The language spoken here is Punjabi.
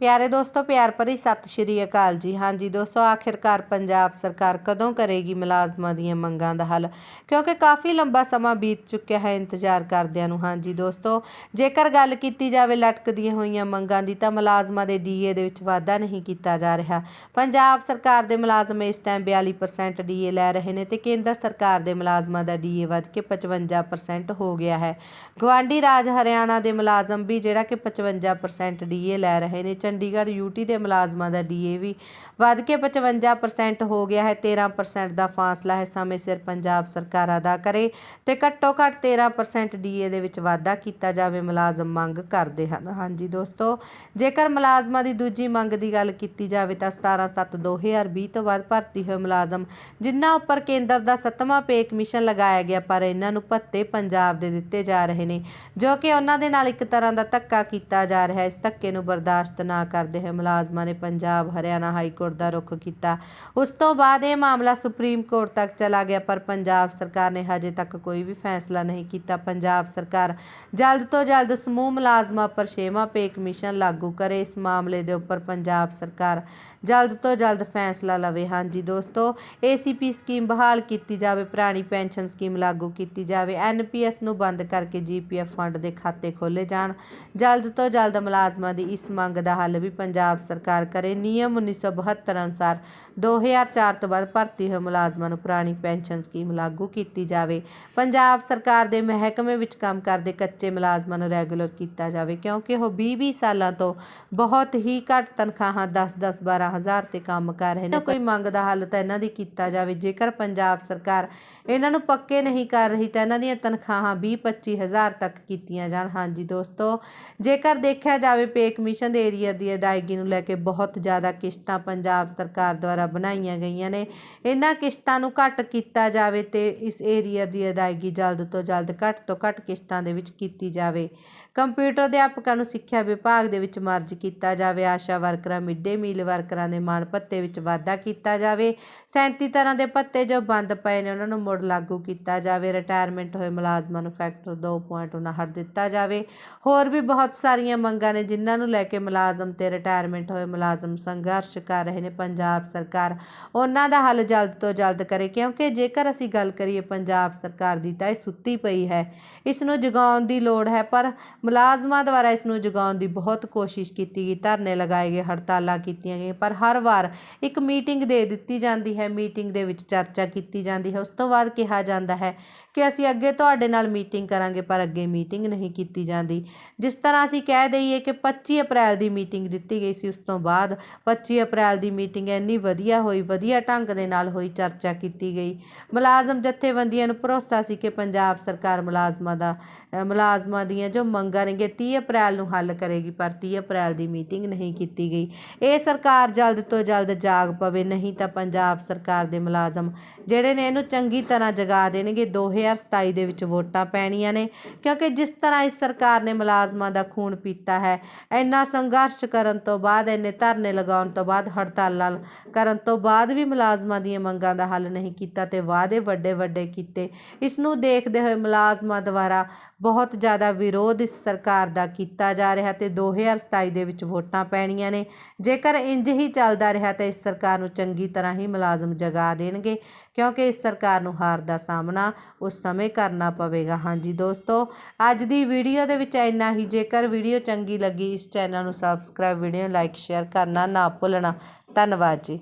ਪਿਆਰੇ ਦੋਸਤੋ, ਪਿਆਰ ਭਰੀ ਸਤਿ ਸ਼੍ਰੀ ਅਕਾਲ ਜੀ। ਹਾਂਜੀ ਦੋਸਤੋ, ਆਖਿਰਕਾਰ ਪੰਜਾਬ ਸਰਕਾਰ ਕਦੋਂ ਕਰੇਗੀ ਮੁਲਾਜ਼ਮਾਂ ਦੀਆਂ ਮੰਗਾਂ ਦਾ ਹੱਲ? ਕਿਉਂਕਿ ਕਾਫੀ ਲੰਬਾ ਸਮਾਂ ਬੀਤ ਚੁੱਕਿਆ ਹੈ ਇੰਤਜ਼ਾਰ ਕਰਦਿਆਂ ਨੂੰ। ਹਾਂਜੀ ਦੋਸਤੋ, ਜੇਕਰ ਗੱਲ ਕੀਤੀ ਜਾਵੇ ਲਟਕਦੀਆਂ ਹੋਈਆਂ ਮੰਗਾਂ ਦੀ, ਤਾਂ ਮੁਲਾਜ਼ਮਾਂ ਦੇ ਡੀਏ ਦੇ ਵਿੱਚ ਵਾਧਾ ਨਹੀਂ ਕੀਤਾ ਜਾ ਰਿਹਾ। ਪੰਜਾਬ ਸਰਕਾਰ ਦੇ ਮੁਲਾਜ਼ਮ ਇਸ ਟਾਈਮ 42% ਡੀਏ ਲੈ ਰਹੇ ਨੇ ਤੇ ਕੇਂਦਰ ਸਰਕਾਰ ਦੇ ਮੁਲਾਜ਼ਮਾਂ ਦਾ ਡੀਏ ਵੱਧ ਕੇ 55% ਹੋ ਗਿਆ ਹੈ। ਗਵਾਂਡੀ ਰਾਜ ਹਰਿਆਣਾ ਦੇ ਮੁਲਾਜ਼ਮ ਵੀ ਜਿਹੜਾ ਕਿ 55% ਡੀਏ ਲੈ ਰਹੇ ਨੇ। ਚੰਡੀਗੜ੍ਹ ਯੂਟੀ ਦੇ ਮੁਲਾਜ਼ਮਾਂ ਦਾ ਡੀਏ ਵੀ। ਵੱਧ ਕੇ 55% ਹੋ ਗਿਆ ਹੈ 13% ਦਾ ਫਾਸਲਾ ਹੈ, ਸਮੇਂ ਸਿਰ ਪੰਜਾਬ ਸਰਕਾਰ ਅਦਾ ਕਰੇ ਤੇ ਘੱਟੋ ਘੱਟ 13% ਡੀਏ ਦੇ ਵਿੱਚ ਵਾਧਾ ਕੀਤਾ ਜਾਵੇ, ਮੁਲਾਜ਼ਮ ਮੰਗ ਕਰਦੇ ਹਨ। ਹਾਂਜੀ ਦੋਸਤੋ, ਜੇਕਰ ਮੁਲਾਜ਼ਮਾਂ ਦੀ ਦੂਜੀ ਮੰਗ ਦੀ ਗੱਲ ਕੀਤੀ ਜਾਵੇ ਤਾਂ 17/7/2020 ਤੋਂ ਬਾਅਦ ਭਰਤੀ ਹੋਏ ਮੁਲਾਜ਼ਮ, ਜਿਨ੍ਹਾਂ ਉੱਪਰ ਕੇਂਦਰ ਦਾ ਸੱਤਵਾਂ ਪੇ ਕਮਿਸ਼ਨ ਲਗਾਇਆ ਗਿਆ, ਪਰ ਇਹਨਾਂ ਨੂੰ ਭੱਤੇ ਪੰਜਾਬ ਦੇ ਦਿੱਤੇ ਜਾ ਰਹੇ ਨੇ, ਜੋ ਕਿ ਉਹਨਾਂ ਦੇ ਨਾਲ ਇੱਕ ਤਰ੍ਹਾਂ ਦਾ ਧੱਕਾ ਕੀਤਾ ਜਾ ਰਿਹਾ ਹੈ। ਇਸ ਧੱਕੇ ਨੂੰ ਬਰਦਾਸ਼ਤ ਨਾ ਕਰਦੇ ਹੋਏ ਮੁਲਾਜ਼ਮਾਂ ਨੇ ਪੰਜਾਬ, ਹਰਿਆਣਾ ਹਾਈ ਕੋਰਟ ਦਾ ਰੁਖ ਕੀਤਾ। ਉਸ ਤੋਂ ਬਾਅਦ ਇਹ ਮਾਮਲਾ ਸੁਪਰੀਮ ਕੋਰਟ ਤੱਕ ਚਲਾ ਗਿਆ, ਪਰ ਪੰਜਾਬ ਸਰਕਾਰ ਨੇ ਹਜੇ ਤੱਕ ਕੋਈ ਵੀ ਫੈਸਲਾ ਨਹੀਂ ਕੀਤਾ। ਪੰਜਾਬ ਸਰਕਾਰ ਜਲਦ ਤੋਂ ਜਲਦ ਸਮੂਹ ਮੁਲਾਜ਼ਮਾਂ ਪਰ ਛੇਵਾਂ ਪੇ ਕਮਿਸ਼ਨ ਲਾਗੂ ਕਰੇ। ਇਸ ਮਾਮਲੇ ਦੇ ਉੱਪਰ ਪੰਜਾਬ ਸਰਕਾਰ ਜਲਦ ਤੋਂ ਜਲਦ ਫੈਸਲਾ ਲਵੇ। ਹਾਂਜੀ ਦੋਸਤੋ ਏਸੀਪੀ ਸਕੀਮ ਬਹਾਲ ਕੀਤੀ ਜਾਵੇ, ਪੁਰਾਣੀ ਪੈਨਸ਼ਨ ਸਕੀਮ ਲਾਗੂ ਕੀਤੀ ਜਾਵੇ ਐਨਪੀਐਸ ਨੂੰ ਬੰਦ ਕਰਕੇ ਜੀਪੀਐਫ ਫੰਡ ਦੇ ਖਾਤੇ ਖੋਲੇ ਜਾਣ। ਜਲਦ ਤੋਂ ਜਲਦ ਮੁਲਾਜ਼ਮਾਂ ਦੀ ਇਸ ਮੰਗ ਦਾ ਹੱਲ ਵੀ ਪੰਜਾਬ ਸਰਕਾਰ ਕਰੇ। ਨਿਯਮ 1972 ਅਨੁਸਾਰ 2004 ਤੋਂ ਬਾਅਦ ਭਰਤੀ ਹੋਏ ਮੁਲਾਜ਼ਮਾਂ ਨੂੰ ਪੁਰਾਣੀ ਪੈਨਸ਼ਨ ਸਕੀਮ ਲਾਗੂ ਕੀਤੀ ਜਾਵੇ। ਪੰਜਾਬ ਸਰਕਾਰ ਦੇ ਮਹਿਕਮੇ ਵਿੱਚ ਕੰਮ ਕਰਦੇ ਕੱਚੇ ਮੁਲਾਜ਼ਮਾਂ ਨੂੰ ਰੈਗੂਲਰ ਕੀਤਾ ਜਾਵੇ ਕਿਉਂਕਿ ਉਹ 20-20 ਸਾਲਾਂ ਤੋਂ ਬਹੁਤ ਹੀ ਘੱਟ ਤਨਖਾਹਾਂ 10-10 12 ਹਜ਼ਾਰ ਤੇ ਕੰਮ ਕਰ ਰਹੇ ਨੇ। ਕੋਈ ਮੰਗ ਦਾ ਹੱਲ ਤਾਂ ਇਹਨਾਂ ਦੀ ਕੀਤਾ ਜਾਵੇ। ਜੇਕਰ ਪੰਜਾਬ ਸਰਕਾਰ ਇਹਨਾਂ ਨੂੰ ਪੱਕੇ ਨਹੀਂ ਕਰ ਰਹੀ ਤਾਂ ਇਹਨਾਂ ਦੀਆਂ ਤਨਖਾਹਾਂ 20-25 ਹਜ਼ਾਰ ਤੱਕ ਕੀਤੀਆਂ ਜਾਣ। ਹਾਂਜੀ ਦੋਸਤੋ, ਜੇਕਰ ਦੇਖਿਆ ਜਾਵੇ ਪੇ ਕਮਿਸ਼ਨ ਦੇ ਏਰੀਆ ਦੀ ਅਦਾਇਗੀ ਨੂੰ ਲੈ ਕੇ ਬਹੁਤ ਜ਼ਿਆਦਾ ਕਿਸ਼ਤਾਂ ਪੰਜਾਬ ਸਰਕਾਰ ਦੁਆਰਾ ਬਣਾਈਆਂ ਗਈਆਂ ਨੇ। ਇਹਨਾਂ ਕਿਸ਼ਤਾਂ ਨੂੰ ਘੱਟ ਕੀਤਾ ਜਾਵੇ ਤੇ ਇਸ ਏਰੀਆ ਦੀ ਅਦਾਇਗੀ ਜਲਦ ਤੋਂ ਜਲਦ ਘੱਟ ਤੋਂ ਘੱਟ ਕਿਸ਼ਤਾਂ ਦੇ ਵਿੱਚ ਕੀਤੀ ਜਾਵੇ। ਕੰਪਿਊਟਰ ਅਧਿਆਪਕਾਂ ਨੂੰ ਸਿੱਖਿਆ ਵਿਭਾਗ ਦੇ ਵਿੱਚ ਮਰਜ ਕੀਤਾ ਜਾਵੇ। ਆਸ਼ਾ ਵਰਕਰਾਂ ਮਿੱਡੇ ਮੀਲ ਵਰਕਰਾਂ ਦੇ ਮਾਣ ਭੱਤੇ ਵਿੱਚ ਵਾਧਾ ਕੀਤਾ ਜਾਵੇ। 37 ਤਰ੍ਹਾਂ ਦੇ ਭੱਤੇ ਜੋ ਬੰਦ ਪਏ ਨੇ, ਉਹਨਾਂ ਨੂੰ ਮੁੜ ਲਾਗੂ ਕੀਤਾ ਜਾਵੇ। ਰਿਟਾਇਰਮੈਂਟ ਹੋਏ ਮੁਲਾਜ਼ਮਾਂ ਨੂੰ ਫੈਕਟਰ 2.59 ਦਿੱਤਾ ਜਾਵੇ। ਹੋਰ ਵੀ ਬਹੁਤ ਸਾਰੀਆਂ ਮੰਗਾਂ ਨੇ, ਜਿਨ੍ਹਾਂ ਨੂੰ ਲੈ ਕੇ ਮੁਲਾਜ਼ਮ ਤੇ ਰਿਟਾਇਰਮੈਂਟ ਹੋਏ ਮੁਲਾਜ਼ਮ ਸੰਘਰਸ਼ ਕਰ ਰਹੇ ਨੇ ਪੰਜਾਬ ਸਰਕਾਰ। ਉਹਨਾਂ ਦਾ ਹੱਲ ਜਲਦ ਤੋਂ ਜਲਦ ਕਰੇ, ਕਿਉਂਕਿ ਜੇਕਰ ਅਸੀਂ ਗੱਲ ਕਰੀਏ ਪੰਜਾਬ ਸਰਕਾਰ ਦੀ ਤਾਂ ਇਹ ਸੁੱਤੀ ਪਈ ਹੈ। ਇਸ ਨੂੰ ਜਗਾਉਣ ਦੀ ਲੋੜ ਹੈ, ਪਰ ਮੁਲਾਜ਼ਮਾਂ ਦੁਆਰਾ ਇਸ ਨੂੰ ਜਗਾਉਣ ਦੀ ਬਹੁਤ ਕੋਸ਼ਿਸ਼ ਕੀਤੀ ਗਈ, ਧਰਨੇ ਲਗਾਏ ਗਏ, ਹੜਤਾਲਾਂ ਕੀਤੀਆਂ ਗਈਆਂ, ਪਰ ਹਰ ਵਾਰ ਇੱਕ ਮੀਟਿੰਗ ਦੇ ਦਿੱਤੀ ਜਾਂਦੀ ਹੈ, ਮੀਟਿੰਗ ਦੇ ਵਿੱਚ ਚਰਚਾ ਕੀਤੀ ਜਾਂਦੀ ਹੈ। ਉਸ ਤੋਂ ਬਾਅਦ ਕਿਹਾ ਜਾਂਦਾ ਹੈ ਕਿ ਅਸੀਂ ਅੱਗੇ ਤੁਹਾਡੇ ਨਾਲ ਮੀਟਿੰਗ ਕਰਾਂਗੇ, ਪਰ ਅੱਗੇ ਮੀਟਿੰਗ ਨਹੀਂ ਕੀਤੀ ਜਾਂਦੀ। ਜਿਸ ਤਰ੍ਹਾਂ ਅਸੀਂ ਕਹਿ ਦਈਏ ਕਿ 25 ਅਪ੍ਰੈਲ ਦੀ ਮੀਟਿੰਗ ਦਿੱਤੀ ਗਈ ਸੀ ਉਸ ਤੋਂ ਬਾਅਦ 25 ਅਪ੍ਰੈਲ ਦੀ ਮੀਟਿੰਗ ਇੰਨੀ ਵਧੀਆ ਹੋਈ, ਵਧੀਆ ਢੰਗ ਦੇ ਨਾਲ ਹੋਈ, ਚਰਚਾ ਕੀਤੀ ਗਈ। ਮੁਲਾਜ਼ਮ ਜਥੇਬੰਦੀਆਂ ਨੂੰ ਭਰੋਸਾ ਸੀ ਕਿ ਪੰਜਾਬ ਸਰਕਾਰ ਮੁਲਾਜ਼ਮਾਂ ਦਾ ਮੁਲਾਜ਼ਮਾਂ ਦੀਆਂ ਜੋ ਮੰਗਾਂ ਨੇਗੇ 30 ਅਪ੍ਰੈਲ ਨੂੰ ਹੱਲ ਕਰੇਗੀ, ਪਰ 30 ਅਪ੍ਰੈਲ ਦੀ ਮੀਟਿੰਗ ਨਹੀਂ ਕੀਤੀ ਗਈ। ਇਹ ਸਰਕਾਰ ਜਲਦ ਤੋਂ ਜਲਦ ਜਾਗ ਪਵੇ, ਨਹੀਂ ਤਾਂ ਪੰਜਾਬ ਸਰਕਾਰ ਦੇ ਮੁਲਾਜ਼ਮ ਜਿਹੜੇ ਨੇ ਇਹਨੂੰ ਚੰਗੀ ਤਰ੍ਹਾਂ ਜਗਾ ਦੇਣਗੇ। 2027 ਦੇ ਵਿੱਚ ਵੋਟਾਂ ਪੈਣੀਆਂ ਨੇ, ਕਿਉਂਕਿ ਜਿਸ ਤਰ੍ਹਾਂ ਇਸ ਸਰਕਾਰ ਨੇ ਮੁਲਾਜ਼ਮਾਂ ਦਾ ਖੂਨ ਪੀਤਾ ਹੈ, ਇੰਨਾ ਸੰਘਰਸ਼ ਕਰਨ ਤੋਂ ਬਾਅਦ ਇੰਨੇ ਧਰਨੇ ਲਗਾਉਣ ਤੋਂ ਬਾਅਦ ਹੜਤਾਲਾਂ ਕਰਨ ਤੋਂ ਬਾਅਦ ਵੀ ਮੁਲਾਜ਼ਮਾਂ ਦੀਆਂ ਮੰਗਾਂ ਦਾ ਹੱਲ ਨਹੀਂ ਕੀਤਾ ਤੇ ਵਾਅਦੇ ਵੱਡੇ ਵੱਡੇ ਕੀਤੇ। ਇਸ ਨੂੰ ਦੇਖਦੇ ਹੋਏ ਮੁਲਾਜ਼ਮਾਂ ਦੁਆਰਾ ਬਹੁਤ ਜ਼ਿਆਦਾ ਵਿਰੋਧ ਇਸ ਸਰਕਾਰ ਦਾ ਕੀਤਾ ਜਾ ਰਿਹਾ ਤੇ 2027 ਦੇ ਵਿੱਚ ਵੋਟਾਂ ਪੈਣੀਆਂ ਨੇ। ਜੇਕਰ ਇੰਜ ਹੀ ਚੱਲਦਾ ਰਿਹਾ ਤਾਂ ਇਸ ਸਰਕਾਰ ਨੂੰ ਚੰਗੀ ਤਰ੍ਹਾਂ ਹੀ ਮੁਲਾਜ਼ਮ ਜਗਾ ਦੇਣਗੇ, ਕਿਉਂਕਿ ਇਸ ਸਰਕਾਰ ਨੂੰ ਹਾਰ ਦਾ ਸਾਹਮਣਾ ਉਸ ਸਮੇਂ ਕਰਨਾ ਪਵੇਗਾ। ਹਾਂਜੀ ਦੋਸਤੋ, ਅੱਜ ਦੀ ਵੀਡੀਓ ਦੇ ਵਿੱਚ ਇੰਨਾ ਹੀ। ਜੇਕਰ ਵੀਡੀਓ ਚੰਗੀ ਲੱਗੀ, ਇਸ ਚੈਨਲ ਨੂੰ ਸਬਸਕ੍ਰਾਈਬ ਵੀਡੀਓ ਲਾਈਕ ਸ਼ੇਅਰ ਕਰਨਾ ਨਾ ਭੁੱਲਣਾ। ਧੰਨਵਾਦ ਜੀ।